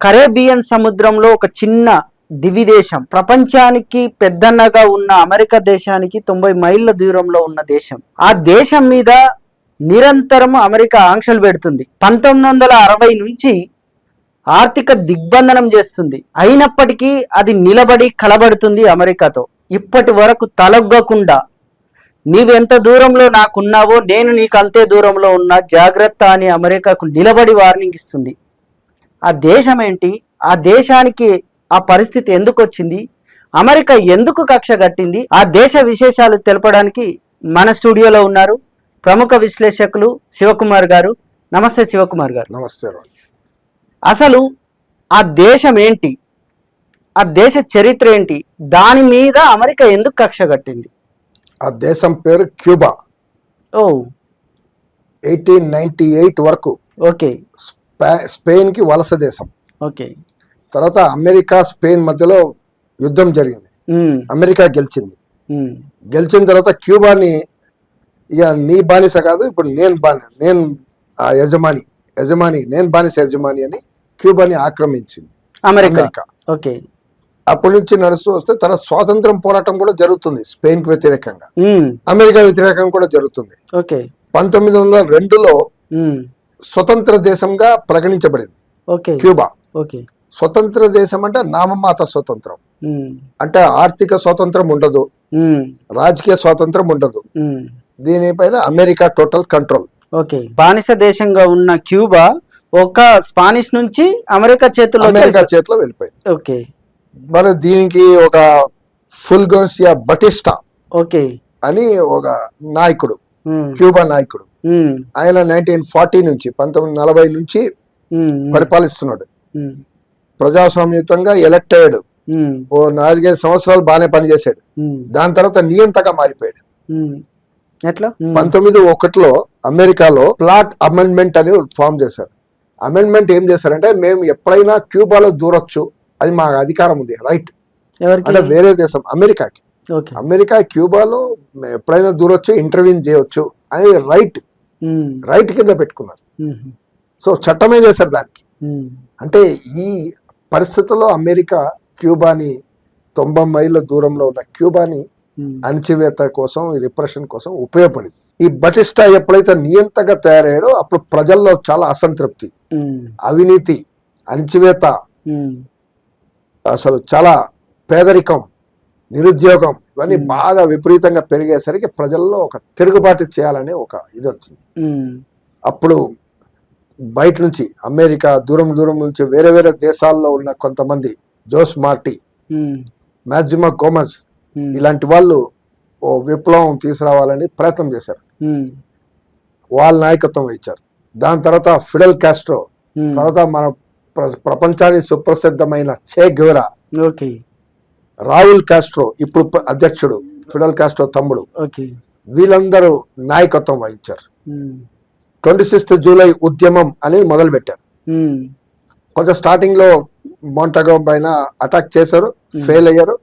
Caribbean సముద్రంలో ఒక చిన్న దివిదేశం ప్రపంచానికి పెద్దన్నగా ఉన్న అమెరికా దేశానికి తొంభై మైళ్ళ దూరంలో ఉన్న దేశం. ఆ దేశం మీద నిరంతరం అమెరికా ఆంక్షలు పెడుతుంది. పంతొమ్మిది వందల అరవై నుంచి ఆర్థిక దిగ్బంధనం చేస్తుంది. అయినప్పటికీ అది నిలబడి కలబడుతుంది అమెరికాతో. ఇప్పటి వరకు తలగ్గకుండా నీవెంత దూరంలో నాకున్నావో నేను నీకు అంతే దూరంలో ఉన్నా జాగ్రత్త అని అమెరికాకు నిలబడి వార్నింగ్ ఇస్తుంది. ఆ దేశం ఏంటి ఆ దేశానికి ఆ పరిస్థితి ఎందుకు వచ్చింది అమెరికా ఎందుకు కక్ష కట్టింది? ఆ దేశ విశేషాలు తెలపడానికి మన స్టూడియోలో ఉన్నారు ప్రముఖ విశ్లేషకులు శివకుమార్ గారు. నమస్తే శివకుమార్ గారు. నమస్తే. అసలు ఆ దేశం ఏంటి ఆ దేశ చరిత్ర ఏంటి? దాని మీద అమెరికా ఎందుకు కక్ష కట్టింది? ఆ దేశం పేరు క్యూబా. ఓ. ఎయిటీన్ నైన్టీ ఎయిట్ వరకు ఓకే. స్పే- స్పెయిన్కి వలస దేశం. ఓకే. తర్వాత అమెరికా స్పెయిన్ మధ్యలో యుద్ధం జరిగింది. అమెరికా గెలిచింది. గెలిచిన తర్వాత క్యూబాని ఇక నీ బానిస కాదు ఇప్పుడు నేను బాని నేను ఆ యజమాని యజమాని నేను బానిస యజమాని అని క్యూబాని ఆక్రమించింది. అమెరికా. ఓకే. అప్పటి నుంచి నడుస్తూ వస్తే తర్వాత స్వాతంత్రం పోరాటం కూడా జరుగుతుంది స్పెయిన్కి వ్యతిరేకంగా అమెరికా వ్యతిరేకంగా కూడా జరుగుతుంది. ఓకే. పంతొమ్మిది వందల రెండులో స్వతంత్ర దేశంగా ప్రకటించబడింది. ఓకే. క్యూబా. ఓకే. స్వతంత్ర దేశం అంటే నామమాత స్వతంత్రం. అంటే ఆర్థిక స్వాతంత్రం ఉండదు. రాజకీయ స్వాతంత్రం ఉండదు. దీనిపైన అమెరికా టోటల్ కంట్రోల్. ఓకే. బానిస దేశంగా ఉన్న క్యూబా ఒక స్పానిష్ నుంచి అమెరికా చేతుల్లో అమెరికా చేతిలో వెళ్ళిపోయింది. ఓకే. మరి దీనికి ఒక ఫుల్ గోన్సియా బటిస్టా ఓకే. అని ఒక నాయకుడు క్యూబా నాయకుడు. ఆయన నైన్టీన్ ఫార్టీ నుంచి పంతొమ్మిది నలభై నుంచి పరిపాలిస్తున్నాడు. ప్రజాస్వామ్యుతంగా ఎలక్ట్ అయ్యాడు ఓ నాలుగైదు సంవత్సరాలు బాగానే పనిచేశాడు. దాని తర్వాత నియంతగా మారిపోయాడు. ఎట్లా? పంతొమ్మిది ఒకటిలో అమెరికాలో ప్లాట్ అమెండ్మెంట్ అని ఫామ్ చేశారు. అమెండ్మెంట్ ఏం చేశారంటే మేము ఎప్పుడైనా క్యూబాలో దూరొచ్చు అది మా అధికారం ఉంది రైట్. అంటే వేరే దేశం అమెరికాకి. అమెరికా క్యూబాలో ఎప్పుడైనా దూరొచ్చు ఇంటర్వ్యూన్ చేయొచ్చు అది రైట్. రైట్ కింద పెట్టుకున్నారు. సో చట్టమే చేశారు దానికి. అంటే ఈ పరిస్థితుల్లో అమెరికా క్యూబాని తొంభై మైళ్ళ దూరంలో ఉన్న క్యూబాని అణచివేత కోసం రిప్రెషన్ కోసం ఉపయోగపడింది. ఈ బటిస్టా ఎప్పుడైతే నియంతగా తయారయ్యాడో అప్పుడు ప్రజల్లో చాలా అసంతృప్తి. అవినీతి అణచివేత అసలు చాలా పేదరికం. నిరుద్యోగం ఇవన్నీ బాగా విపరీతంగా పెరిగేసరికి ప్రజల్లో ఒక తిరుగుబాటు చేయాలనే ఒక ఇది వచ్చింది. అప్పుడు బయట నుంచి అమెరికా దూరం దూరం నుంచి వేరే వేరే దేశాల్లో ఉన్న కొంతమంది జోస్ మార్టీ మ్యాక్సిమా గోమస్ ఇలాంటి వాళ్ళు ఓ విప్లవం తీసుకురావాలని ప్రయత్నం చేశారు. వాళ్ళ నాయకత్వం వహించారు. దాని తర్వాత ఫిడల్ కాస్ట్రో తర్వాత మన ప్ర- ప్రపంచానికి సుప్రసిద్ధమైన చే ఓకే. రాహుల్ కాస్ట్రో ఇప్పుడు అధ్యక్షుడు ఫిడల్ కాస్ట్రో తమ్ముడు. ఓకే. వీళ్ళందరూ నాయకత్వం వహించారు. ట్వంటీ సిక్స్త్ జూలై ఉద్యమం అనేది మొదలు పెట్టారు కొంచెం స్టార్టింగ్లో మోంటగో పైన అటాక్ చేశారు ఫెయిల్ అయ్యారు.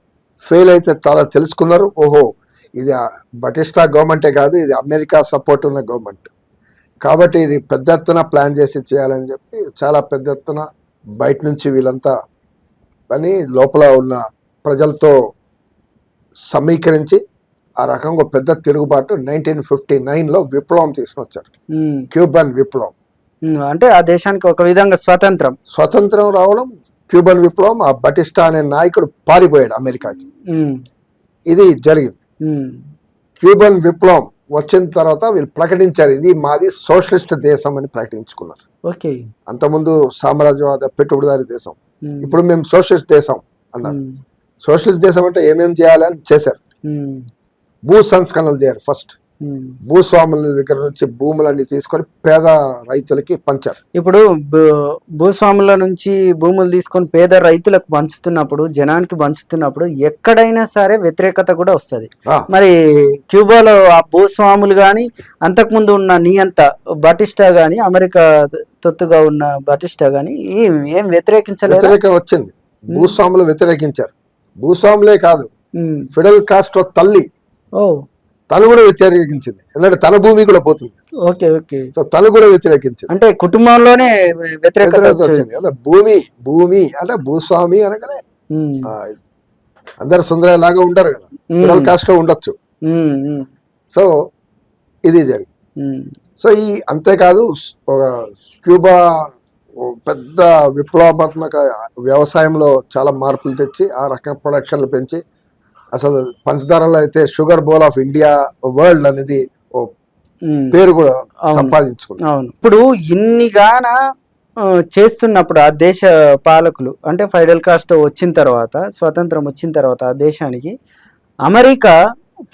ఫెయిల్ అయితే చాలా తెలుసుకున్నారు. ఓహో ఇది బటిస్టా గవర్నమెంటే కాదు ఇది అమెరికా సపోర్ట్ ఉన్న గవర్నమెంట్. కాబట్టి ఇది పెద్ద ఎత్తున ప్లాన్ చేసి చేయాలని చెప్పి చాలా పెద్ద ఎత్తున బయట నుంచి వీళ్ళంతా అని లోపల ఉన్న ప్రజలతో సమీకరించి ఆ రకంగా పెద్ద తిరుగుబాటు నైన్టీన్ ఫిఫ్టీ నైన్లో విప్లవం తీసుకొచ్చారు ఉమ్, క్యూబన్ విప్లవం. అంటే ఆ దేశానికి ఒక విధంగా స్వాతంత్రం. స్వతంత్రం రావడం క్యూబన్ విప్లవం ఆ బటిస్టా అనే నాయకుడు పారిపోయాడు అమెరికాకి. ఇది జరిగింది. క్యూబన్ విప్లవం వచ్చిన తర్వాత వీళ్ళు ప్రకటించారు ఇది మాది సోషలిస్ట్ దేశం అని ప్రకటించుకున్నారు. ఓకే. అంతకుముందు సామ్రాజ్యవాద పెట్టుబడిదారి దేశం. ఇప్పుడు మేము సోషలిస్ట్ దేశం అన్నారు. సోషలిస్ట్ దేశం అంటే ఏమేం చేయాలి అని చేశారు. భూ సంస్కరణలు చేయారు ఫస్ట్. భూస్వాముల దగ్గర నుంచి భూములన్నీ తీసుకొని పేద రైతులకి పంచారు. ఇప్పుడు భూస్వాముల నుంచి భూములు తీసుకొని పేద రైతులకు పంచుతున్నప్పుడు జనానికి పంచుతున్నప్పుడు ఎక్కడైనా సరే వ్యతిరేకత కూడా వస్తుంది. మరి క్యూబాలో ఆ భూస్వాములు కానీ అంతకుముందు ఉన్న నియంత బటిస్టా కానీ అమెరికా తొత్తుగా ఉన్న బటిస్టా కానీ ఏం ఏం వ్యతిరేకించలేదు? వ్యతిరేకం వచ్చింది. భూస్వాములు వ్యతిరేకించారు. భూస్వాములే కాదు. ఫిడల్ కాస్ట్రో తల్లి. తను కూడా వ్యతిరేకించింది. ఎందుకంటే తన భూమి కూడా పోతుంది. Okay okay. సో తను కూడా వ్యతిరేకించింది. అంటే కుటుంబంలోనే వ్యతిరేకత వచ్చేది. అలా భూమి భూమి అంటే భూస్వామి అనగానే అందరు సుందర లాగా ఉండరు కదా. ఫిడల్ కాస్ట్ ఉండొచ్చు. సో ఇది జరిగింది. సో ఈ అంతేకాదు ఒక క్యూబా పెద్ద విప్లవాత్మక వ్యవసాయంలో చాలా మార్పులు తెచ్చి ఆ రకం ప్రొడక్షన్లు పెంచి అసలు పంచదారలో అయితే sugar bowl of India world అనేది. పేరు కూడా. సంపాదించుకుంది అవును ఇప్పుడు ఇన్నిగాన చేస్తున్నప్పుడు ఆ దేశ పాలకులు అంటే ఫైడల్ కాస్ట్ వచ్చిన తర్వాత స్వతంత్రం వచ్చిన తర్వాత ఆ దేశానికి అమెరికా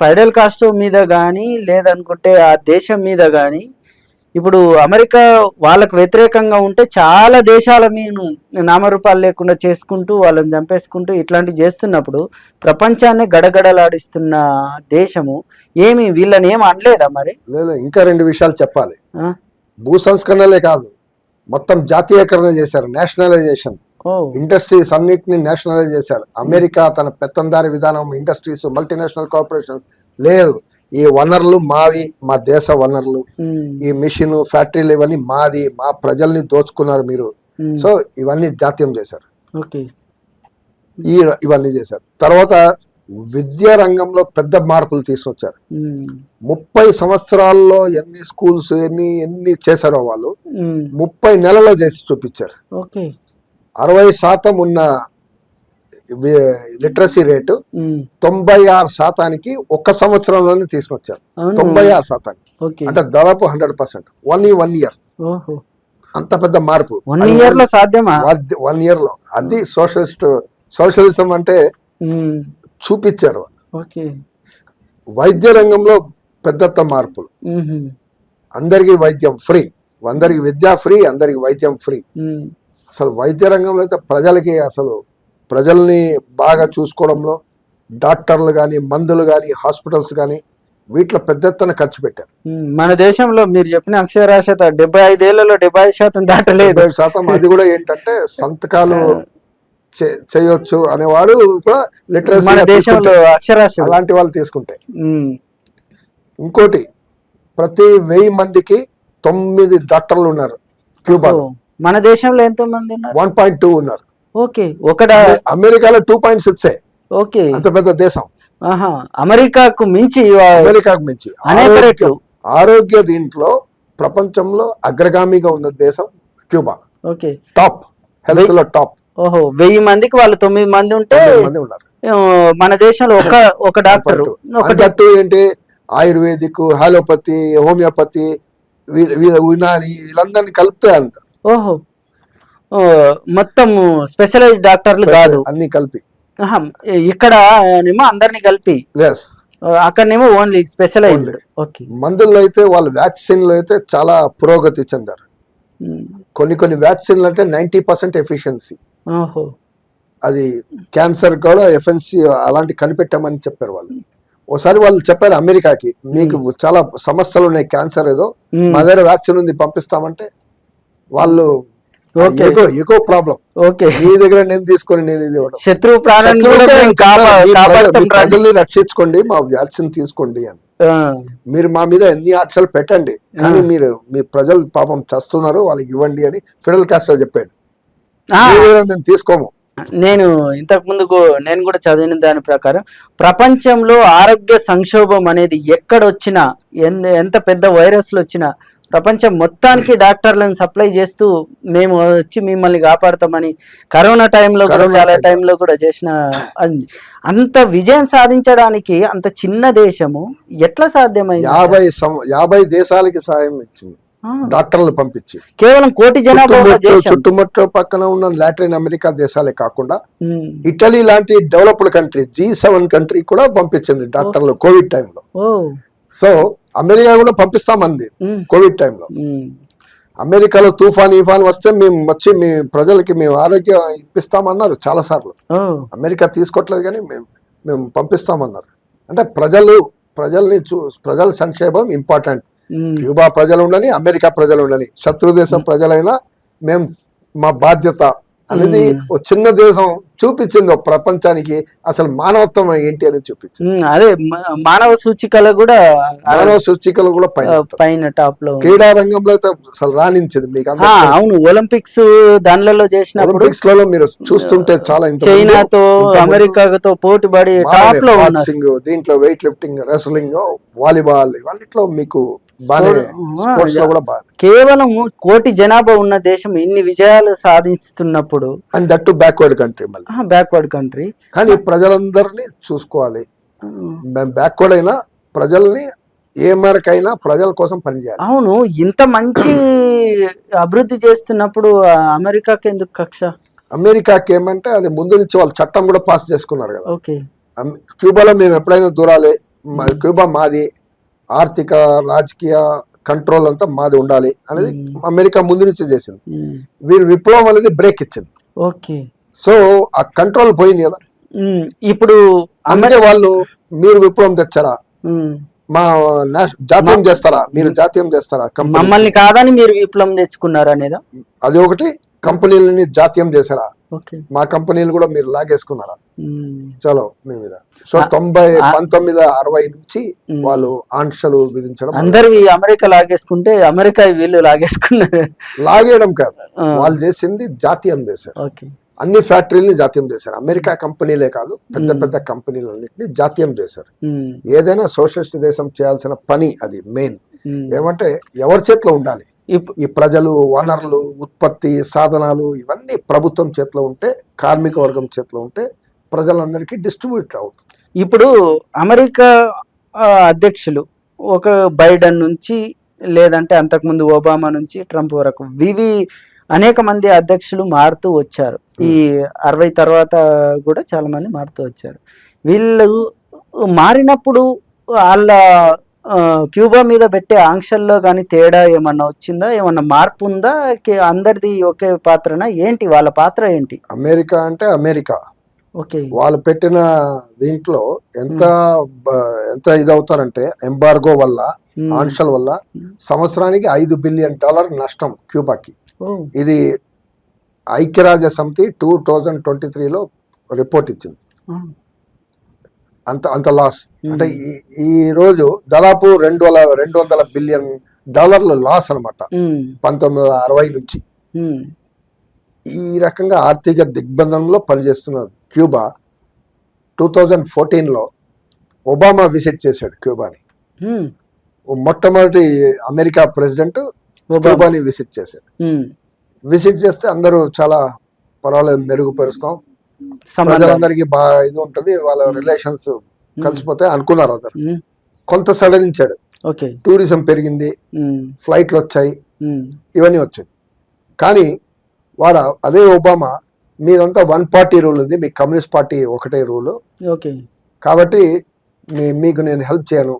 ఫైడల్ కాస్ట్ మీద కానీ లేదనుకుంటే ఆ దేశం మీద కానీ ఇప్పుడు అమెరికా వాళ్ళకు వ్యతిరేకంగా ఉంటే చాలా దేశాల మీద నామరూపాలు లేకుండా చేసుకుంటూ వాళ్ళని చంపేసుకుంటూ ఇట్లాంటివి చేస్తున్నప్పుడు ప్రపంచాన్ని గడగడలాడిస్తున్న దేశము ఏమి వీళ్ళని ఏం అనలేదా మరి? లేదు ఇంకా రెండు విషయాలు చెప్పాలి? భూ సంస్కరణలే కాదు మొత్తం జాతీయకరణ చేశారు నేషనలైజేషన్. ఇండస్ట్రీస్ అన్నిటిని నేషనలైజ్ చేశారు. అమెరికా తన పెత్తందారి విధానం ఇండస్ట్రీస్ మల్టీనేషనల్ కార్పొరేషన్స్ లేదు. ఈ వనరులు మావి మా దేశ వనరులు. ఈ మిషన్ ఫ్యాక్టరీలు ఇవన్నీ మాది మా ప్రజల్ని దోచుకున్నారు మీరు. సో ఇవన్నీ జాతీయం చేశారు. ఈ ఇవన్నీ చేశారు. తర్వాత విద్యా రంగంలో పెద్ద మార్పులు తీసుకొచ్చారు. ముప్పై సంవత్సరాల్లో ఎన్ని స్కూల్స్ ఎన్ని ఎన్ని చేశారో వాళ్ళు ముప్పై నెలలో చేసి చూపించారు. ఓకే. అరవై శాతం ఉన్న లిటరసీ రేటు తొంభై ఆరు శాతానికి ఒక్క సంవత్సరంలోనే తీసుకొచ్చారు. తొంభై ఆరు శాతానికి. అంటే దాదాపు hundred percent. One one year అంత పెద్ద మార్పు. వన్ ఇయర్లో సాధ్యమా? వన్ ఇయర్లో అది సోషలిస్ట్ సోషలిజం అంటే చూపించారు. వైద్య రంగంలో పెద్ద మార్పులు. అందరికీ వైద్యం ఫ్రీ. అందరికి విద్య ఫ్రీ అందరికి వైద్యం ఫ్రీ. అసలు వైద్య రంగంలో అయితే ప్రజలకి అసలు ప్రజల్ని బాగా చూసుకోవడంలో డాక్టర్లు కానీ మందులు కానీ హాస్పిటల్స్ కానీ వీటిలో పెద్ద ఎత్తున ఖర్చు పెట్టారు. మన దేశంలో మీరు చెప్పిన అక్షరాస్యత డెబ్బై ఐదేళ్ళలో డెబ్బై ఐదు శాతం దాటలేదు. డెబ్బై శాతం అది కూడా ఏంటంటే సంతకాలు చేయొచ్చు అనేవాడు కూడా లిటరసీ మన దేశంలో అక్షరాస్యత. అలాంటి వాళ్ళు తీసుకుంటే. ఇంకోటి ప్రతి వెయ్యి మందికి తొమ్మిది డాక్టర్లు ఉన్నారు. క్యూబాలో. మన దేశంలో ఎంతో మంది ఉన్నారు? వన్ పాయింట్ టూ ఉన్నారు. ఓకే ఒక డా- అమెరికాలో టూ పాయింట్ సిక్స్. ఓకే. అంత పెద్ద దేశం. అమెరికాకు మించి అమెరికాకు మించి. అనేక ఆరోగ్య- రెట్లు. ఆరోగ్య దీంట్లో ప్రపంచంలో అగ్రగామిగా ఉన్న దేశం క్యూబా. ఓకే. టాప్ హెల్త్లో టాప్. ఓహో వెయ్యి మందికి వాళ్ళు తొమ్మిది మంది ఉంటే మంది ఉన్నారు. మన దేశంలో ఒక ఒక డాక్టర్ ఒకటి అంతట్టు ఏంటి? ఆయుర్వేదిక్ హాలోపతి హోమియోపతి వీ- యునాని వీళ్ళందరినీ కలిపితే అంత. ఓహో. మొత్తం స్పెషలైజ్ డాక్టర్లు కాదు. అన్ని కలిపి. ఇక్కడ ఏమో అందరిని కలిపి. అక్కడనేమో ఓన్లీ స్పెషలైజ్డ్. ఓకే. మందుల్లో అయితే వాళ్ళు వ్యాక్సిన్లు అయితే చాలా పురోగతి చెందారు. కొన్ని కొన్ని వ్యాక్సిన్లు అంటే నైంటీ పర్సెంట్ ఎఫిషియన్సీ. అది క్యాన్సర్ కూడా ఎఫెన్సీ అలాంటి కనిపెట్టామని చెప్పారు వాళ్ళు. ఒకసారి వాళ్ళు చెప్పారు అమెరికాకి మీకు చాలా సమస్యలు ఉన్నాయి క్యాన్సర్ ఏదో. మా దగ్గర వ్యాక్సిన్ ఉంది పంపిస్తామంటే వాళ్ళు Okay. Echo echo problem okay మీ దగ్గర నేను తీసుకొని నేను ఇది శత్రువు ప్రజల్ని రక్షించుకోండి మా వ్యాక్సిన్ తీసుకోండి అని. ఆ, మీరు మా మీద ఎన్ని ఆక్షలు పెట్టండి కానీ మీరు మీ ప్రజలు పాపం చస్తున్నారు వాళ్ళకి ఇవ్వండి అని ఫిడల్ కాస్ట్రో చెప్పాడు. మేము తీసుకోము. నేను ఇంతకు ముందుకు నేను కూడా చదివిన దాని ప్రకారం ప్రపంచంలో ఆరోగ్య సంక్షోభం అనేది ఎక్కడొచ్చినా ఎంత పెద్ద వైరస్లు వచ్చినా ప్రపంచం మొత్తానికి డాక్టర్లను సప్లై చేస్తూ మేము వచ్చి మిమ్మల్ని కాపాడతామని కరోనా టైంలో కూడా చాలా. టైంలో కూడా చేసిన అంత విజయం సాధించడానికి అంత చిన్న దేశము ఎట్లా సాధ్యమైంది? యాభై యాభై దేశాలకి సాయం ఇచ్చింది. డాక్టర్లు పంపించి. కేవలం కోటి జనాభా చుట్టుముట్టు పక్కన ఉన్న లాటిన్ అమెరికా దేశాలే కాకుండా ఇటలీ లాంటి developed country G seven country కూడా పంపించింది డాక్టర్లు కోవిడ్ టైంలో. సో అమెరికా కూడా పంపిస్తామంది కోవిడ్ టైంలో అమెరికాలో తుఫాన్ ఈఫాన్ వస్తే మేము వచ్చి మీ ప్రజలకి మేము ఆరోగ్యం ఇప్పిస్తామన్నారు చాలా సార్లు అమెరికా తీసుకోవట్లేదు కానీ మేము మేము పంపిస్తామన్నారు. అంటే ప్రజలు ప్రజల్ని చూ ప్రజల సంక్షేమం ఇంపార్టెంట్ క్యూబా ప్రజలు ఉండని అమెరికా ప్రజలు ఉండని శత్రు దేశం ప్రజలైనా మేము మా బాధ్యత అనేది. ఒక చిన్న దేశం చూపించింది ఒక ప్రపంచానికి అసలు మానవత్వం ఏంటి అని చూపించింది. అదే మానవ సూచికలు కూడా మానవ సూచికలు కూడా పైన టాప్లో. క్రీడా రంగంలో అయితే అసలు రాణించింది మీకు. అవును ఒలింపిక్స్ దానిలలో చేసినప్పుడు ఒలింపిక్స్లలో మీరు చూస్తుంటే చాలా చైనాతో అమెరికాతో పోటీ పడి టాప్లో బాక్సింగ్ దీంట్లో వెయిట్ లిఫ్టింగ్ రెస్లింగ్ వాలీబాల్ ఇవన్నిట్లో మీకు బాగా Sport- స్పోర్ట్స్లో కూడా బాగా కేవలం కోటి జనాభా ఉన్న దేశం ఇన్ని విజయాలు సాధిస్తున్నప్పుడు and that to backward country మళ్ళీ. బ్యాక్వర్డ్ కంట్రీ కానీ ప్రజలందరినీ చూసుకోవాలి. మేము బ్యాక్వర్డ్ అయినా ప్రజల్ని ఏ మేరకైనా ప్రజల కోసం పనిచేయాలి. అవును ఇంత మంచి అభివృద్ధి చేస్తున్నప్పుడు అమెరికాకి ఎందుకు కక్ష? అమెరికాకి ఏమంటే అది ముందు నుంచి వాళ్ళు చట్టం కూడా పాస్ చేసుకున్నారు కదా. ఓకే. క్యూబాలో మేము ఎప్పుడైనా దూరాలి క్యూబా మాది ఆర్థిక రాజకీయ కంట్రోల్ అంతా మాది ఉండాలి అనేది అమెరికా ముందు నుంచి చేసింది. ఉమ్, వీళ్ళు విప్లవం అనేది బ్రేక్ ఇచ్చింది. ఓకే సో ఆ కంట్రోల్ పోయింది కదా. ఉమ్, ఇప్పుడు అందుకే వాళ్ళు మీరు విప్లవం తెచ్చారా? మా జాతీయం చేస్తారా? మీరు జాతీయం చేస్తారా మమ్మల్ని కాదని మీరు విప్లవం తెచ్చుకున్నారు అనేదా? అది ఒకటి. కంపెనీలని జాతీయం చేశారా? మా కంపెనీలు కూడా మీరు లాగేసుకున్నారా? చలో మీ మీద. సో తొంభై పంతొమ్మిది అరవై నుంచి వాళ్ళు ఆంక్షలు విధించడం అందరివి అమెరికా లాగేసుకుంటే అమెరికా వీళ్ళు లాగేసుకున్నారు. లాగేయడం కాదు. వాళ్ళు చేసింది జాతీయం చేశారు. ఓకే. అన్ని ఫ్యాక్టరీలని జాతీయం చేశారు. అమెరికా కంపెనీలే కాదు పెద్ద పెద్ద కంపెనీలన్నింటినీ జాతీయం చేశారు. ఉమ్, ఏదైనా సోషలిస్ట్ దేశం చేయాల్సిన పని అది మెయిన్. ఏమంటే ఎవరి చేతిలో ఉండాలి? ఈ ప్రజలు వనరులు ఉత్పత్తి సాధనాలు ఇవన్నీ ప్రభుత్వం చేతిలో ఉంటే కార్మిక వర్గం చేతిలో ఉంటే ప్రజలందరికీ డిస్ట్రిబ్యూట్ అవుతుంది. ఇప్పుడు అమెరికా అధ్యక్షులు ఒక బైడెన్ నుంచి లేదంటే అంతకుముందు ఒబామా నుంచి ట్రంప్ వరకు వివి అనేక మంది అధ్యక్షులు మారుతూ వచ్చారు. ఈ అరవై తర్వాత కూడా చాలా మంది మారుతూ వచ్చారు. వీళ్ళు మారినప్పుడు వాళ్ళ క్యూబా మీద పెట్టే ఆంక్షల్లో కానీ తేడా ఏమన్నా వచ్చిందా? ఏమన్నా మార్పు ఉందా? అందరిది ఒకే పాత్రనా? ఏంటి? వాళ్ళ పాత్ర ఏంటి? అమెరికా అంటే అమెరికా. ఓకే. వాళ్ళు పెట్టిన దీంట్లో ఎంత ఎంత ఇదవుతారంటే ఎంబార్గో వల్ల. ఆంక్షల వల్ల సంవత్సరానికి ఐదు బిలియన్ డాలర్ నష్టం క్యూబాకి. ఇది ఐక్యరాజ్య సమితి టూ థౌజండ్ ట్వంటీ త్రీలో రిపోర్ట్ ఇచ్చింది. అంత అంత లాస్. అంటే ఈ- రోజు దాదాపు రెండు వందల రెండు వందల బిలియన్ డాలర్ల లాస్ అన్నమాట. ఉమ్, పంతొమ్మిది వందల అరవై నుంచి. ఈ రకంగా ఆర్థిక దిగ్బంధంలో పనిచేస్తున్న క్యూబా టూ థౌజండ్ ఫోర్టీన్లో ఒబామా విజిట్ చేశాడు క్యూబాని. మొట్టమొదటి అమెరికా ప్రెసిడెంట్ క్యూబాని విజిట్ ఉమ్, విజిట్ చేస్తే అందరూ చాలా పర్వాలేదు మెరుగుపరుస్తాం. ప్రజలందరికీ బాగా ఇది ఉంటుంది వాళ్ళ రిలేషన్స్ కలిసిపోతే అనుకున్నారు అందరు. కొంత సడలించాడు. ఓకే. టూరిజం పెరిగింది ఫ్లైట్లు వచ్చాయి ఇవన్నీ వచ్చాయి. కానీ వాడు అదే ఒబామా మీదంతా వన్ పార్టీ రూల్ ఉంది మీ కమ్యూనిస్ట్ పార్టీ ఒకటే రూల్. ఓకే. కాబట్టి మీ మీకు నేను హెల్ప్ చేయను.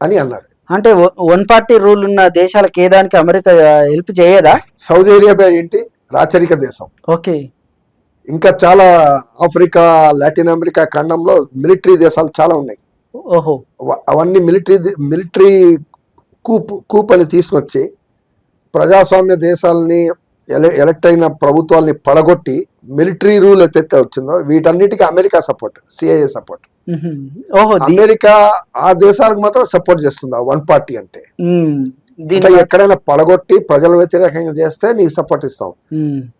అని అన్నాడు. అంటే వన్ పార్టీ రూల్ ఉన్న దేశాలకు ఏ దానికి అమెరికా హెల్ప్ చేయదా? సౌదీ అరేబియా ఏంటి? రాచరిక దేశం. ఓకే. ఇంకా చాలా ఆఫ్రికా లాటిన్ అమెరికా ఖండంలో మిలిటరీ దేశాలు చాలా ఉన్నాయి. ఓహో. అవన్నీ మిలిటరీ మిలిటరీ కూప్ కూప్ అని తీసుకొచ్చి ప్రజాస్వామ్య దేశాలని ఎల ఎలక్ట్ అయిన ప్రభుత్వాలని పడగొట్టి మిలిటరీ రూల్ అయితే వచ్చిందో వీటన్నిటికీ America support CIA support. America ఆ దేశాలకు మాత్రం సపోర్ట్ చేస్తుంది వన్ పార్టీ అంటే. ఎక్కడైనా పడగొట్టి ప్రజల వ్యతిరేకంగా చేస్తే నీకు సపోర్ట్ ఇస్తాం.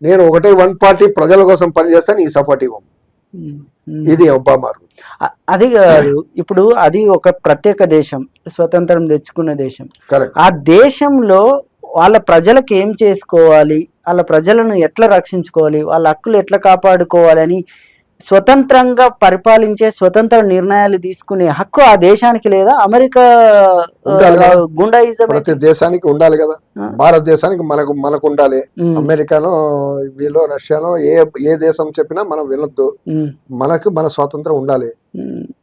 నేను ఒకటే వన్ పార్టీ ప్రజల కోసం పనిచేస్తే నీకు సపోర్ట్ ఇవ్వం. ఇది ఒబామా అది కాదు. ఇప్పుడు అది ఒక ప్రత్యేక దేశం స్వతంత్రం తెచ్చుకున్న దేశం. ఆ దేశంలో వాళ్ళ ప్రజలకు ఏం చేసుకోవాలి? వాళ్ళ ప్రజలను ఎట్లా రక్షించుకోవాలి? వాళ్ళ హక్కులు ఎట్లా కాపాడుకోవాలని స్వతంత్రంగా పరిపాలించే స్వతంత్ర నిర్ణయాలు తీసుకునే హక్కు ఆ దేశానికి లేదా? అమెరికా. గుండాయిజం ప్రతి దేశానికి ఉండాలి కదా. భారతదేశానికి మనకు మనకు ఉండాలి అమెరికానో వీళ్ళు రష్యానో ఏ ఏ దేశం చెప్పినా మనం వినొద్దు. మనకు మన స్వాతంత్రం ఉండాలి.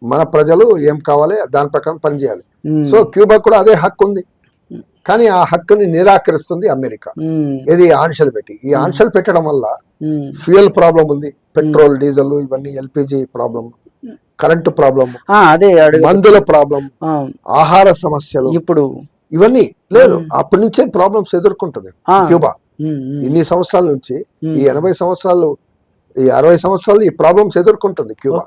మన ప్రజలు ఏం కావాలి? దాని ప్రకారం పనిచేయాలి. సో క్యూబా కూడా అదే హక్కు ఉంది కానీ ఆ హక్కుని నిరాకరిస్తుంది అమెరికా. ఇది ఆంక్షలు పెట్టి. ఈ ఆంక్షలు పెట్టడం వల్ల. ఫ్యూయల్ ప్రాబ్లం ఉంది పెట్రోల్ డీజిల్ ఇవన్నీ ఎల్పిజి ప్రాబ్లం కరెంటు ప్రాబ్లం అదే మందుల ప్రాబ్లం ఆహార సమస్యలు. ఇప్పుడు ఇవన్నీ లేదు. అప్పటి నుంచే ప్రాబ్లమ్స్ ఎదుర్కొంటుంది. క్యూబా. ఇన్ని సంవత్సరాల నుంచి ఈ ఎనభై సంవత్సరాలు ఈ అరవై సంవత్సరాలు ఈ ప్రాబ్లమ్స్ ఎదుర్కొంటుంది క్యూబా.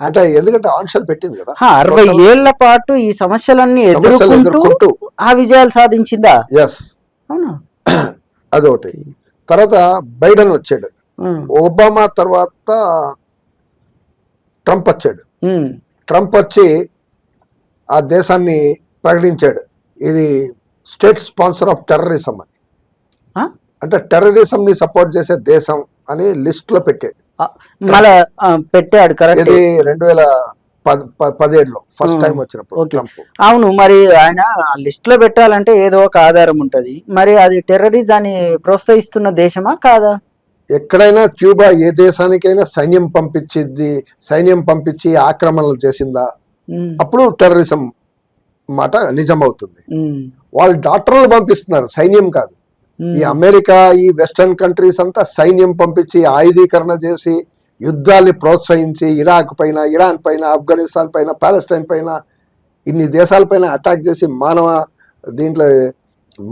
అంటే ఎందుకంటే ఆంక్షలు పెట్టింది కదా. అరవై ఏళ్ళ పాటు ఈ సమస్యలన్నీ సమస్యలు ఎదుర్కొంటూ ఆ విజయాలు సాధించిందా? ఎస్ అవునా? అదొకటి. తర్వాత బైడెన్ వచ్చాడు. ఒబామా తర్వాత ట్రంప్ వచ్చాడు. ట్రంప్ వచ్చి ఆ దేశాన్ని ప్రకటించాడు. ఇది స్టేట్ స్పాన్సర్ ఆఫ్ టెర్రరిజం అని? అంటే టెర్రరిజం ని సపోర్ట్ చేసే దేశం అని లిస్ట్లో పెట్టాడు. మళ్ళా పెట్టాడు కరెక్ట్. ఇది రెండు వేల పదిహేడులో ఫస్ట్. టైం వచ్చినప్పుడు అవును మరి ఆయన లిస్ట్లో పెట్టాలంటే ఏదో ఒక ఆధారం ఉంటది. మరి అది టెర్రరిజాన్ని ప్రోత్సహిస్తున్న దేశమా కాదా? ఎక్కడైనా క్యూబా ఏ దేశానికైనా సైన్యం పంపించింది సైన్యం పంపించి ఆక్రమణలు చేసిందా? అప్పుడు టెర్రరిజం మాట నిజమవుతుంది. ఉమ్, వాళ్ళు డాక్టర్లు పంపిస్తున్నారు సైన్యం కాదు. ఈ అమెరికా ఈ వెస్టర్న్ కంట్రీస్ అంతా సైన్యం పంపించి ఆయుధీకరణ చేసి యుద్ధాల్ని ప్రోత్సహించి ఇరాక్ పైన ఇరాన్ పైన ఆఫ్ఘనిస్తాన్ పైన పాలెస్టైన్ పైన ఇన్ని దేశాలపైన అటాక్ చేసి మానవ దీంట్లో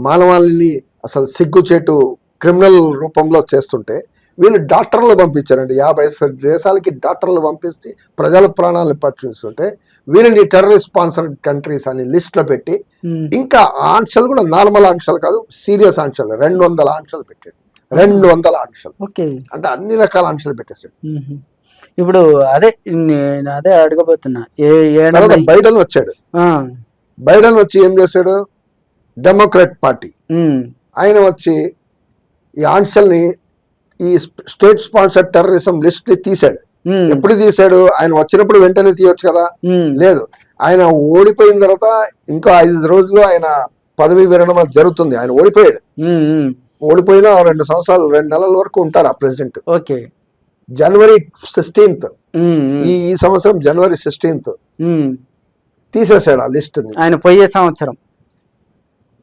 మానవాళిని అసలు సిగ్గుచేటు క్రిమినల్ రూపంలో చేస్తుంటే వీళ్ళు డాక్టర్లు పంపించారండి యాభై దేశాలకి డాక్టర్లు పంపిస్తే ప్రజల ప్రాణాలను పట్టిస్తుంటే వీళ్ళని టెర్రరిస్ట్ స్పాన్సర్డ్ కంట్రీస్ అని లిస్ట్లో పెట్టి ఇంకా ఆంక్షలు కూడా నార్మల్ ఆంక్షలు కాదు సీరియస్ ఆంక్షలు. రెండు వందల ఆంక్షలు పెట్టాడు. రెండు వందల ఆంక్షలు. ఓకే. అంటే అన్ని రకాల ఆంక్షలు పెట్టేశాడు. ఉహు. ఇప్పుడు అదే నేను అదే అడగబోతున్నా. బైడెన్ వచ్చాడు. బైడెన్ వచ్చి ఏం చేశాడు? Democrat party. ఆయన వచ్చి ఈ ఆంక్షల్ని ఈ స్టేట్ స్పాన్సర్డ్ టెర్రరిజం లిస్ట్ తీశాడు. ఉమ్, ఎప్పుడు తీశాడు? ఆయన వచ్చినప్పుడు వెంటనే తీయొచ్చు కదా? లేదు. ఆయన ఓడిపోయిన తర్వాత ఇంకో ఐదు రోజులు ఆయన పదవి విరమణ జరుగుతుంది. ఆయన ఓడిపోయాడు. ఓడిపోయినా రెండు సంవత్సరాలు రెండు నెలల వరకు ఉంటారు ఆ ప్రెసిడెంట్. ఓకే. జనవరి సిక్స్టీన్త్. ఈ ఈ సంవత్సరం జనవరి సిక్స్టీన్త్. ఉమ్. తీసేశాడు ఆ లిస్ట్ ఆయన పోయే సంవత్సరం.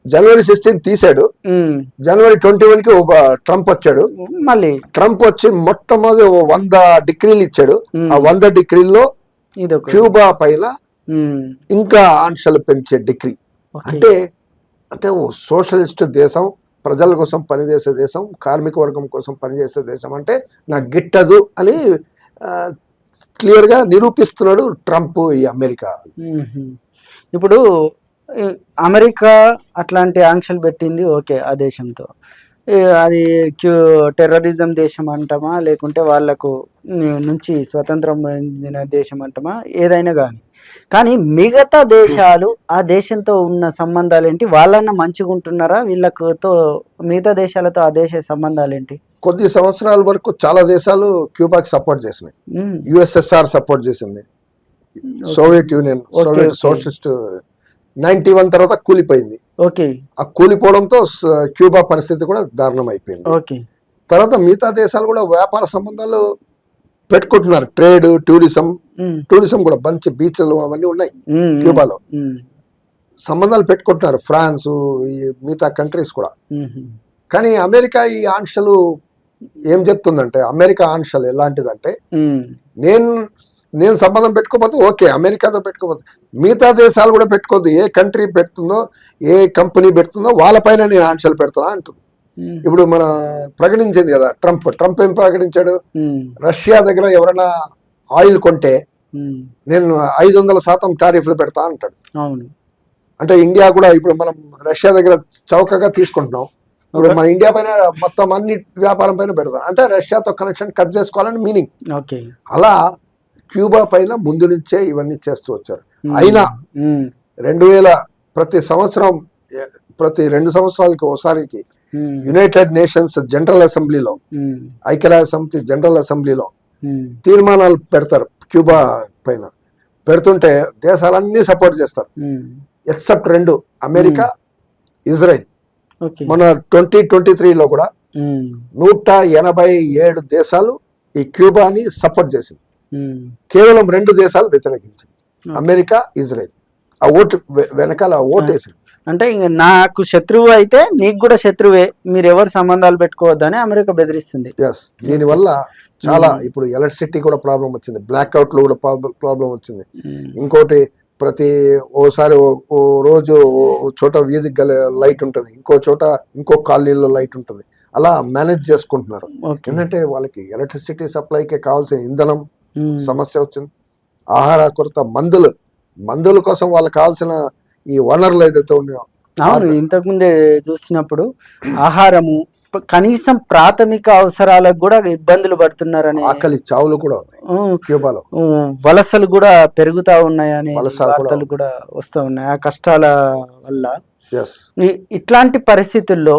జనవరి సిక్స్టీన్త్ తీశాడు. జనవరి ట్వంటీ వన్కి ఒక ట్రంప్ వచ్చాడు. మళ్ళీ? ట్రంప్ వచ్చి మొట్టమొదటి వంద డిగ్రీలు ఇచ్చాడు. ఆ వంద డిగ్రీల్లో క్యూబా పైన ఇంకా ఆంక్షలు పెంచే డిగ్రీ. అంటే అంటే ఓ సోషలిస్ట్ దేశం ప్రజల కోసం పనిచేసే దేశం కార్మిక వర్గం కోసం పనిచేసే దేశం అంటే నాకు గిట్టదు అని క్లియర్గా నిరూపిస్తున్నాడు ట్రంప్ ఈ అమెరికా. ఇప్పుడు అమెరికా అట్లాంటి ఆంక్షలు పెట్టింది ఓకే ఆ దేశంతో. అది క్యూ టెర్రరిజం దేశం అంటామా లేకుంటే వాళ్ళకు ని- నుంచి స్వతంత్రం పొందిన దేశం అంటామా ఏదైనా కానీ కానీ మిగతా దేశాలు ఆ దేశంతో ఉన్న సంబంధాలు ఏంటి వాళ్ళన్న మంచిగా ఉంటున్నారా వీళ్ళకుతో మిగతా దేశాలతో ఆ దేశ సంబంధాలు ఏంటి కొద్ది సంవత్సరాల వరకు చాలా దేశాలు క్యూబాకి సపోర్ట్ చేసినాయి. యుఎస్ఎస్ఆర్ సపోర్ట్ చేసింది. Soviet Union Soviet. Socialist ninety one తర్వాత కూలిపోయింది ఓకే ఆ కూలిపోవడంతో క్యూబా పరిస్థితి కూడా దారుణం అయిపోయింది ఓకే తర్వాత మిగతా దేశాలు కూడా వ్యాపార సంబంధాలు పెట్టుకుంటున్నారు ట్రేడ్ టూరిజం. టూరిజం కూడా మంచి బీచ్లు అవన్నీ ఉన్నాయి. క్యూబాలో. సంబంధాలు పెట్టుకుంటున్నారు ఫ్రాన్స్ ఈ మిగతా కంట్రీస్ కూడా. కానీ అమెరికా ఈ ఆంక్షలు ఏం చెప్తుందంటే అమెరికా ఆంక్షలు ఎలాంటిదంటే. నేను నేను సంబంధం పెట్టుకోకపోతే ఓకే అమెరికాతో పెట్టుకోకపోతే. మిగతా దేశాలు కూడా పెట్టుకోవద్దు. ఏ కంట్రీ పెడుతుందో ఏ కంపెనీ పెడుతుందో వాళ్ళపైన నేను ఆంక్షలు పెడుతున్నా అంటుంది. ఇప్పుడు మన ప్రకటించింది కదా ట్రంప్. ట్రంప్ ఏం ప్రకటించాడు. రష్యా దగ్గర ఎవరైనా ఆయిల్ కొంటే. నేను ఐదు వందల శాతం టారిఫ్లు పెడతా అంటాడు. అంటే ఇండియా కూడా ఇప్పుడు మనం రష్యా దగ్గర చౌకగా తీసుకుంటున్నాం. ఇప్పుడు మన ఇండియా పైన మొత్తం అన్ని వ్యాపారం పైన పెడతాం అంటే రష్యాతో కనెక్షన్ కట్ చేసుకోవాలని మీనింగ్ అలా క్యూబా పైన ముందు నుంచే ఇవన్నీ చేస్తూ వచ్చారు అయినా. రెండు వేల ప్రతి సంవత్సరం ప్రతి రెండు సంవత్సరాలకి ఒకసారికి. యునైటెడ్ నేషన్స్ జనరల్ అసెంబ్లీలో. ఐక్యరాజ్య సమితి జనరల్ అసెంబ్లీలో. తీర్మానాలు పెడతారు క్యూబా పైన పెడుతుంటే దేశాలన్నీ సపోర్ట్ చేస్తారు. ఎక్సెప్ట్ రెండు అమెరికా ఇజ్రాయెల్ మన ట్వంటీ ట్వంటీ త్రీలో కూడా. నూట ఎనభై ఏడు దేశాలు ఈ క్యూబాని సపోర్ట్ చేసింది. కేవలం రెండు దేశాలు వ్యతిరేకించింది. America Israel. ఆ ఓటు వెనకాల ఓటు వేసింది. అంటే ఇంక నాకు శత్రువు అయితే నీకు కూడా శత్రువే. మీరు ఎవరు సంబంధాలు పెట్టుకోవద్దని అమెరికా బెదిరిస్తుంది. ఎస్ దీనివల్ల చాలా ఇప్పుడు ఎలక్ట్రిసిటీ కూడా ప్రాబ్లం వచ్చింది. బ్లాక్ అవుట్లు కూడా ప్రాబ్లం వచ్చింది. ఇంకోటి ప్రతి ఓసారి ఓ- రోజు చోట వీధి గల లైట్ ఉంటుంది. ఇంకో చోట ఇంకో కాలనీలో లైట్ ఉంటుంది. అలా మేనేజ్ చేసుకుంటున్నారు. ఎందుకంటే వాళ్ళకి ఎలక్ట్రిసిటీ సప్లైకి కావాల్సిన ఇంధనం. సమస్య వచ్చింది. ఆహార కొరత మందులు మందుల కోసం వాళ్ళకి కావాల్సిన ఈ వనరులు ఏదైతే ఉన్నాయో అవును ఇంతకుముందే చూసినప్పుడు ఆహారము కనీసం ప్రాథమిక అవసరాలకు కూడా ఇబ్బందులు పడుతున్నారని ఆకలి చావులు కూడా క్యూబాలో. వలసలు కూడా పెరుగుతా ఉన్నాయని వలసలు కూడా వార్తలు కూడా వస్తూ ఉన్నాయి. ఆ కష్టాల వల్ల ఇట్లాంటి పరిస్థితుల్లో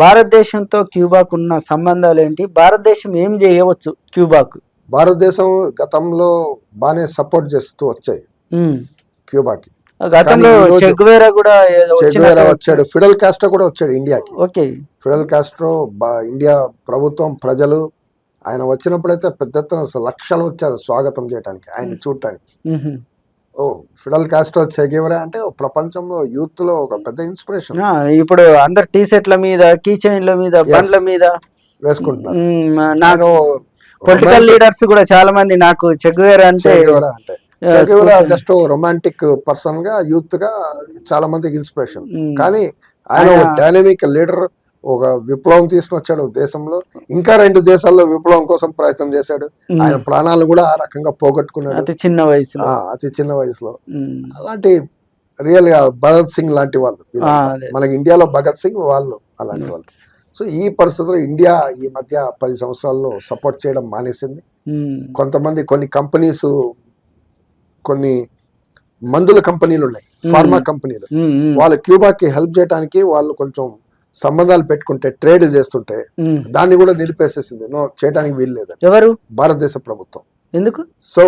భారతదేశంతో క్యూబాకు ఉన్న సంబంధాలు ఏంటి? భారతదేశం ఏం చేయవచ్చు క్యూబాకు? భారతదేశం గతంలో బాగానే సపోర్ట్ చేస్తూ వచ్చాయి. క్యూబాకి. వచ్చాడు. ఫిడల్ కాస్ట్రో కూడా వచ్చాడు ఇండియాకి. ఓకే. ఫిడల్ కాస్ట్రో ఇండియా ప్రభుత్వం ప్రజలు ఆయన వచ్చినప్పుడైతే పెద్ద ఎత్తున లక్షలు వచ్చారు స్వాగతం చేయడానికి ఆయన చూడటానికి. ఓ ఫిడల్ కాస్ట్రో చెగేవరా అంటే ప్రపంచంలో యూత్లో ఒక పెద్ద ఇన్స్పిరేషన్. ఇప్పుడు అందరు టీ సెట్ల మీద కీ చైన్ల మీద బండ్ల మీద. వేసుకుంటున్నారు. నాకు పొలిటికల్ లీడర్స్ కూడా చాలా మంది నాకు చెగువేరా అంటే జస్ట్ రొమాంటిక్ పర్సన్గా యూత్గా చాలా మందికి ఇన్స్పిరేషన్. కానీ ఆయన డైనమిక్ లీడర్ ఒక విప్లవం తీసుకొచ్చాడు దేశంలో. ఇంకా రెండు దేశాల్లో విప్లవం కోసం ప్రయత్నం చేశాడు. ఆయన ప్రాణాలు కూడా ఆ రకంగా పోగొట్టుకున్నాడు. అతి చిన్న వయసులో. ఆ, అతి చిన్న వయసులో. అలాంటి రియల్గా భగత్ సింగ్ లాంటి వాళ్ళు. మనకి ఇండియాలో భగత్ సింగ్ వాళ్ళు అలాంటి వాళ్ళు. సో ఈ పరిస్థితుల్లో ఇండియా ఈ మధ్య పది సంవత్సరాల్లో సపోర్ట్ చేయడం మానేసింది. కొంతమంది కొన్ని కంపెనీస్ కొన్ని మందుల కంపెనీలు ఉన్నాయి. ఫార్మా కంపెనీలు. వాళ్ళు క్యూబాకి హెల్ప్ చేయడానికి వాళ్ళు కొంచెం సంబంధాలు పెట్టుకుంటే ట్రేడ్ చేస్తుంటే. దాన్ని కూడా నిలిపేసేసింది. నో చేయడానికి వీలు లేదని ఎవరు? భారతదేశ ప్రభుత్వం. ఎందుకు? సో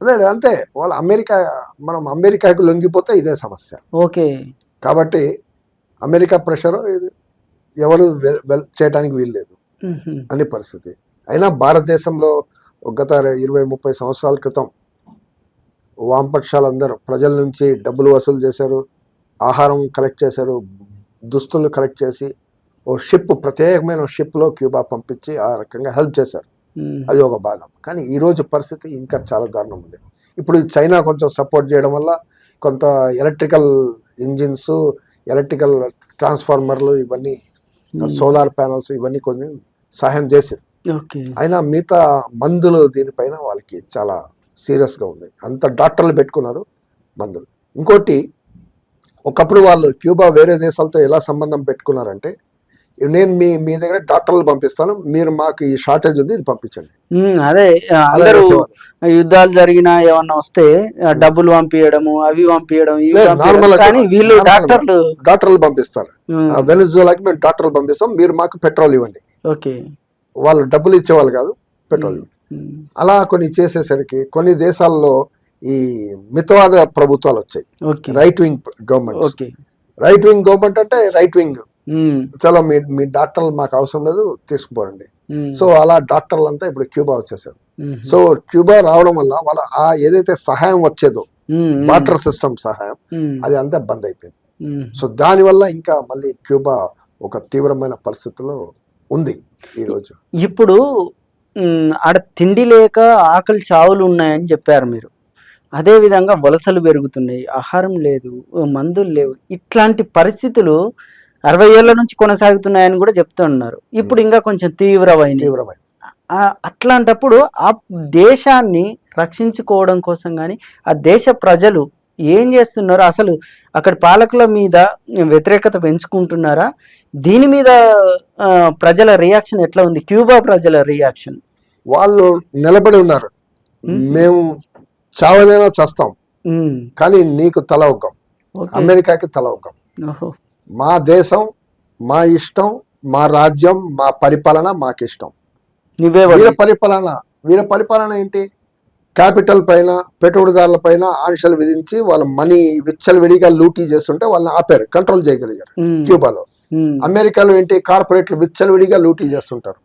అదే అంతే. వాళ్ళు అమెరికా మనం అమెరికాకు లొంగిపోతే ఇదే సమస్య. ఓకే. కాబట్టి అమెరికా ప్రెషర్ ఇది. ఎవరు చేయడానికి వీలు లేదు ఉహు, అని పరిస్థితి. అయినా భారతదేశంలో గత ఇరవై ముప్పై సంవత్సరాల క్రితం వామపక్షాలందరూ ప్రజల నుంచి డబ్బులు వసూలు చేశారు ఆహారం కలెక్ట్ చేశారు దుస్తులు కలెక్ట్ చేసి ఓ షిప్ ప్రత్యేకమైన షిప్లో క్యూబా పంపించి ఆ రకంగా హెల్ప్ చేశారు. అది ఒక భాగం. కానీ ఈ రోజు పరిస్థితి ఇంకా చాలా దారుణం ఉంది. ఇప్పుడు చైనా కొంచెం సపోర్ట్ చేయడం వల్ల కొంత ఎలక్ట్రికల్ ఇంజిన్స్ ఎలక్ట్రికల్ ట్రాన్స్ఫార్మర్లు ఇవన్నీ సోలార్ ప్యానల్స్ ఇవన్నీ కొన్ని సహాయం చేసింది అయినా మిగతా మందులు దీనిపైన వాళ్ళకి చాలా సీరియస్గా ఉంది. అంత డాక్టర్లు పెట్టుకున్నారు మందులు. ఇంకోటి ఒకప్పుడు వాళ్ళు క్యూబా వేరే దేశాలతో ఎలా సంబంధం పెట్టుకున్నారంటే నేను మీ మీ దగ్గర డాక్టర్లు పంపిస్తాను. మీరు మాకు ఈ షార్టేజ్ ఉంది ఇది పంపించండి. అదే అందరూ. యుద్ధాలు జరిగినా ఏమన్నా వస్తే డబ్బులు పంపించడము అవి పంపించడం కానీ వీళ్ళు. డాక్టర్లు. డాక్టర్లు పంపిస్తారు. వెనిజులాకి మేము డాక్టర్లు పంపిస్తాం. మీరు మాకు పెట్రోల్ ఇవ్వండి. ఓకే. వాళ్ళు డబ్బులు ఇచ్చేవాళ్ళు కాదు పెట్రోల్ అలా కొన్ని చేసేసరికి కొన్ని దేశాల్లో ఈ మితవాద ప్రభుత్వాలు వచ్చాయి. Right wing government right wing government అంటే రైట్ వింగ్ చలో మీ మీ డాక్టర్లు మాకు అవసరం లేదు తీసుకుపోరండి. సో అలా డాక్టర్లు అంతా ఇప్పుడు క్యూబా వచ్చేసారు. సో క్యూబా రావడం వల్ల వాళ్ళ ఆ ఏదైతే సహాయం వచ్చేదో వాటర్ సిస్టమ్ సహాయం అది అంతా బంద్ అయిపోయింది. సో దానివల్ల ఇంకా మళ్ళీ క్యూబా ఒక తీవ్రమైన పరిస్థితిలో ఉంది ఈరోజు ఇప్పుడు ఆడ తిండి లేక ఆకలి చావులు ఉన్నాయని చెప్పారు మీరు. అదే విధంగా వలసలు పెరుగుతున్నాయి ఆహారం లేదు మందులు లేవు. ఇట్లాంటి పరిస్థితులు అరవై ఏళ్ళ నుంచి కొనసాగుతున్నాయని కూడా చెప్తున్నారు ఇప్పుడు ఇంకా కొంచెం తీవ్రమైనవి తీవ్రమైన ఆ- అట్లాంటప్పుడు ఆ దేశాన్ని రక్షించుకోవడం కోసం కానీ ఆ దేశ ప్రజలు ఏం చేస్తున్నారు అసలు అక్కడ పాలకుల మీద వ్యతిరేకత పెంచుకుంటున్నారా? దీని మీద ప్రజల రియాక్షన్ ఎట్లా ఉంది? క్యూబా ప్రజల రియాక్షన్. వాళ్ళు నిలబడి ఉన్నారు. మేము చావనైనా చేస్తాం. కానీ నీకు తల ఓకే. అమెరికాకి తల ఓహో. మా దేశం మా ఇష్టం మా రాజ్యం మా పరిపాలన మాకు ఇష్టం నువ్వే వీర పరిపాలన వీర పరిపాలన ఏంటి? క్యాపిటల్ పైన పెట్టుబడిదారుల పైన ఆంక్షలు విధించి వాళ్ళ మనీ విచ్చలవిడిగా లూటీ చేస్తుంటే వాళ్ళని ఆపారు కంట్రోల్ చేయగలిగారు క్యూబాలో. అమెరికాలో ఏంటి? కార్పొరేట్లు విచ్చలవిడిగా లూటీ చేస్తుంటారు.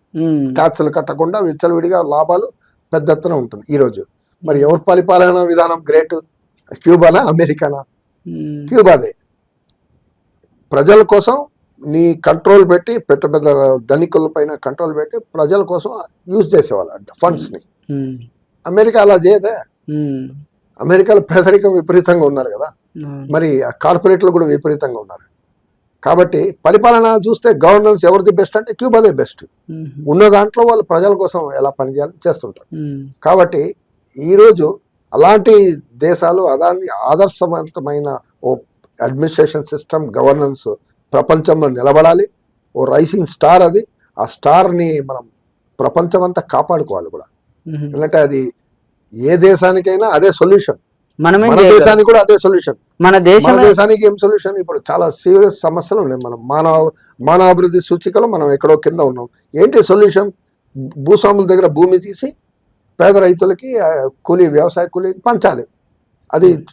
ట్యాక్సులు కట్టకుండా విచ్చలవిడిగా లాభాలు పెద్ద ఎత్తున ఉంటుంది ఈ రోజు. మరి ఎవరి పరిపాలన విధానం గ్రేట్? క్యూబానా అమెరికానా? క్యూబాదే. ప్రజల కోసం నీ కంట్రోల్ పెట్టి పెద్ద పెద్ద ధనికుల పైన కంట్రోల్ పెట్టి ప్రజల కోసం యూజ్ చేసేవాళ్ళు ఫండ్స్ని. ఉమ్, అమెరికా అలా చేయదే? అమెరికాలో పేదరికం విపరీతంగా ఉన్నారు కదా. మరి ఆ కార్పొరేట్లు కూడా విపరీతంగా ఉన్నారు. కాబట్టి పరిపాలన చూస్తే గవర్నెన్స్ ఎవరిది బెస్ట్ అంటే క్యూబాదే బెస్ట్ ఉన్న దాంట్లో వాళ్ళు ప్రజల కోసం ఎలా పనిచేయాలని చేస్తుంటారు. కాబట్టి ఈరోజు అలాంటి దేశాలు అదాన్ని ఆదర్శవంతమైన ఓ అడ్మినిస్ట్రేషన్ సిస్టమ్ గవర్నెన్స్ ప్రపంచంలో నిలబడాలి. ఓ రైసింగ్ స్టార్ అది. ఆ స్టార్ని మనం ప్రపంచమంతా కాపాడుకోవాలి కూడా. ఎందుకంటే అది ఏ దేశానికైనా అదే సొల్యూషన్. మన? దేశానికి కూడా అదే సొల్యూషన్. మన దేశమే దేశానికి ఏం సొల్యూషన్? ఇప్పుడు చాలా సీరియస్ సమస్యలు ఉన్నాయి. మనం మానవ మానవాభివృద్ధి సూచికలో మనం ఎక్కడో కింద ఉన్నాం. ఏంటి సొల్యూషన్? భూస్వాముల దగ్గర భూమి తీసి పేద రైతులకి కూలీ వ్యవసాయ కూలీ పంచాలి. అది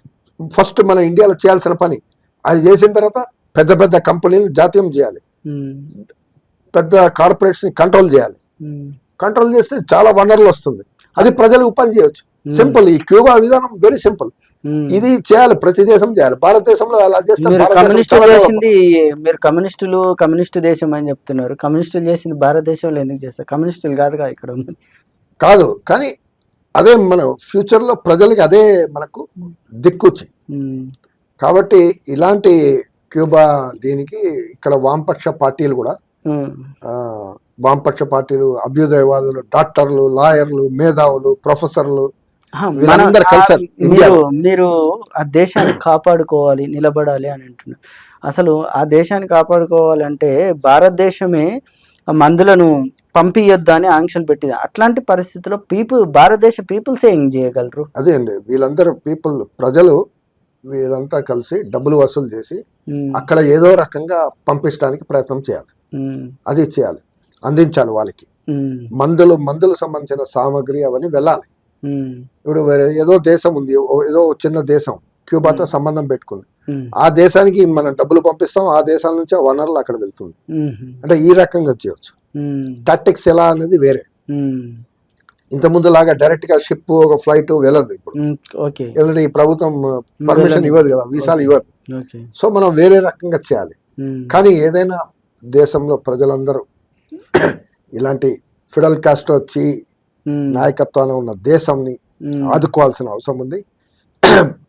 ఫస్ట్ మన ఇండియాలో చేయాల్సిన పని. అది చేసిన తర్వాత పెద్ద పెద్ద కంపెనీలు జాతీయం చేయాలి. పెద్ద కార్పొరేట్స్ని కంట్రోల్ చేయాలి. కంట్రోల్ చేస్తే చాలా వనరులు వస్తుంది. అది ప్రజలకు ఉపాధి చేయొచ్చు. సింపుల్. ఈ క్యూబా విధానం వెరీ సింపుల్. ఇది చేయాలి. ప్రతి దేశం చేయాలి. భారతదేశంలో అలా చేసింది మీరు కమ్యూనిస్టులు కమ్యూనిస్టు దేశం అని చెప్తున్నారు. కమ్యూనిస్టులు చేసింది భారతదేశంలో ఎందుకు చేస్తారు? కమ్యూనిస్టులు కాదుగా ఇక్కడ ఉంది కాదు. కానీ అదే మన ఫ్యూచర్లో ప్రజలకి అదే మనకు దిక్కుచ్చి కాబట్టి ఇలాంటి క్యూబా దీనికి ఇక్కడ వామపక్ష పార్టీలు కూడా వామపక్ష పార్టీలు అభ్యుదయవాదులు డాక్టర్లు లాయర్లు మేధావులు ప్రొఫెసర్లు వీళ్ళందరూ కలిసారు మీరు. మీరు ఆ దేశాన్ని కాపాడుకోవాలి నిలబడాలి అని అంటున్నారు. అసలు ఆ దేశాన్ని కాపాడుకోవాలి అంటే భారతదేశమే మందులను పంపియొద్దు అని ఆంక్షలు పెట్టింది. అట్లాంటి పరిస్థితుల్లో పీపుల్ భారతదేశ పీపుల్స్ ఏం చేయగలరు? అదే అండి వీళ్ళందరూ పీపుల్ ప్రజలు వీళ్ళంతా కలిసి డబ్బులు వసూలు చేసి అక్కడ ఏదో రకంగా పంపించడానికి ప్రయత్నం చేయాలి. అది చేయాలి. అందించాలి వాళ్ళకి. మందులు మందులు సంబంధించిన సామాగ్రి అవన్నీ వెళ్ళాలి. ఇప్పుడు వేరే ఏదో దేశం ఉంది ఏదో చిన్న దేశం క్యూబాతో సంబంధం పెట్టుకుంది. ఆ దేశానికి మనం డబ్బులు పంపిస్తాం ఆ దేశాల నుంచి ఆ వనరులు అక్కడ వెళ్తుంది. అంటే ఈ రకంగా చేయొచ్చు. ఉమ్, టాక్టిక్స్ ఎలా అనేది వేరే. ఇంత ముందు లాగా డైరెక్ట్గా షిప్ ఒక ఫ్లైట్ వెళ్ళదు ఇప్పుడు. ఎందుకంటే ఈ ప్రభుత్వం పర్మిషన్ వెళ్ళదు. ఇవ్వదు కదా వీసాలు ఇవ్వదు. సో మనం వేరే రకంగా చేయాలి. కానీ ఏదైనా దేశంలో ప్రజలందరూ ఇలాంటి ఫిడల్ కాస్ట్రో వచ్చి ఉమ్, నాయకత్వాన ఉన్న దేశంని ఆదుకోవాల్సిన అవసరం ఉంది.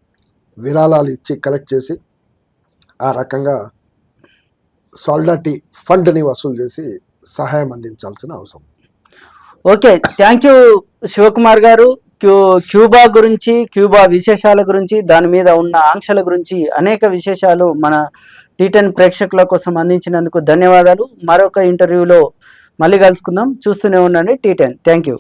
విరాళాలు ఇచ్చి కలెక్ట్ చేసి ఆ రకంగా సాల్డాటీ ఫండ్ని వసూలు చేసి సహాయం అందించాల్సిన అవసరం ఉంది. ఓకే థ్యాంక్ యూ శివకుమార్ గారు. క్యూబా గురించి క్యూబా విశేషాల గురించి దాని మీద ఉన్న ఆంక్షల గురించి అనేక విశేషాలు మన టీటెన్ ప్రేక్షకుల కోసం అందించినందుకు ధన్యవాదాలు. మరొక ఇంటర్వ్యూలో మళ్ళీ కలుసుకుందాం. చూస్తూనే ఉండండి టీటెన్ థ్యాంక్ యూ